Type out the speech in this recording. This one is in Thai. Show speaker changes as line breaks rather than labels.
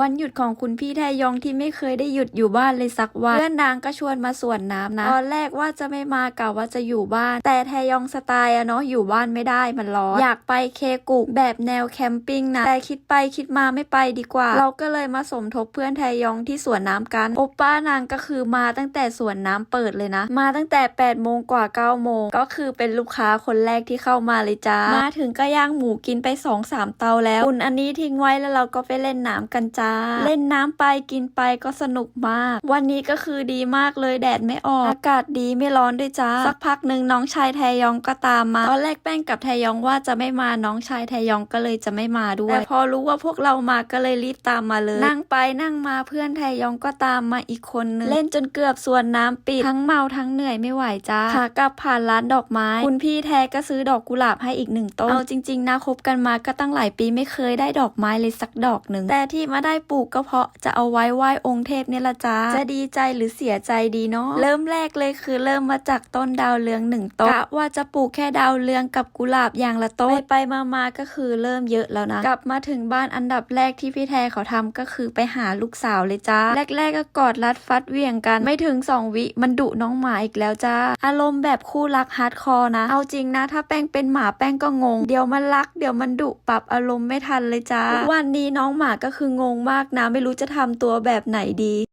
วันหยุดของคุณพี่แทยองที่ไม่เคยได้หยุดอยู่บ้านเลยสักวันเพื่อนนางก็ชวนมาสวนน้ำนะตอนแรกว่าจะไม่มากะว่าจะอยู่บ้าน แต่แทยองสไตล์อะเนาะอยู่บ้านไม่ได้มันร้อนอยากไปเคกุแบบแนวแคมปิ้งนะแต่คิดไปคิดมาไม่ไปดีกว่า เราก็เลยมาสมทบเพื่อนแทยองที่สวนน้ำกันโอป้านางก็คือมาตั้งแต่สวนน้ำเปิดเลยนะ มาตั้งแต่8ปดโมงกว่า9ก้าโมงก็คือเป็นลูกค้าคนแรกที่เข้ามาเลยจ้ามาถึงก็ย่างหมูกินไป2อสามเตาแล้วอุ่นอันนี้ทิ้งไว้แล้วเราก็ไปเล่นน้ำกันจ้าเล่นน้ำไปกินไปก็สนุกมาก วันนี้ก็คือดีมากเลยแดดไม่ออก อากาศดีไม่ร้อนด้วยจ้า สักพักหนึ่งน้องชายแทยองก็ตามมา ตอนแรกแป้งกับแทยองว่าจะไม่มาน้องชายแทยองก็เลยจะไม่มาด้วย แต่พอรู้ว่าพวกเรามาก็เลยรีบตามมาเลย นั่งไปนั่งมาเพื่อนแทยองก็ตามมาอีกคนนึง เล่นจนเกือบส่วนน้ำปิดทั้งเมาทั้งเหนื่อยไม่ไหวจ้าขากลับผ่านร้านดอกไม้ คุณพี่แทก็ซื้อดอกกุหลาบให้อีกหนึ่งต้น เอาจริง ๆนะคบกันมาก็ตั้งหลายปีไม่เคยได้ดอกไม้เลยสักดอกหนึ่งแต่ที่มาได้ปลูกก็เพราะจะเอาไว้ไหว้องค์เทพเนี่ยละจ้าจะดีใจหรือเสียใจดีเนาะเริ่มแรกเลยคือเริ่มมาจากต้นดาวเรืองหนึ่งต้นกะว่าจะปลูกแค่ดาวเรืองกับกุหลาบอย่างละต้นไปไปมามาก็คือเริ่มเยอะแล้วนะกลับมาถึงบ้านอันดับแรกที่พี่แทเขาทำก็คือไปหาลูกสาวเลยจ้าแรกๆก็กอดรัดฟัดเหวี่ยงกันไม่ถึงสองวิมันดุน้องหมาอีกแล้วจ้าอารมณ์แบบคู่รักฮาร์ดคอร์นะ เอาจริงนะ ถ้าแป้งเป็นหมาแป้งก็งง เดี๋ยวมันรัก เดี๋ยวมันดุปรับอารมณ์ไม่ทันเลยจ้าวันนี้น้องหมาก็คืองงมากนะ ไม่รู้จะทำตัวแบบไหนดี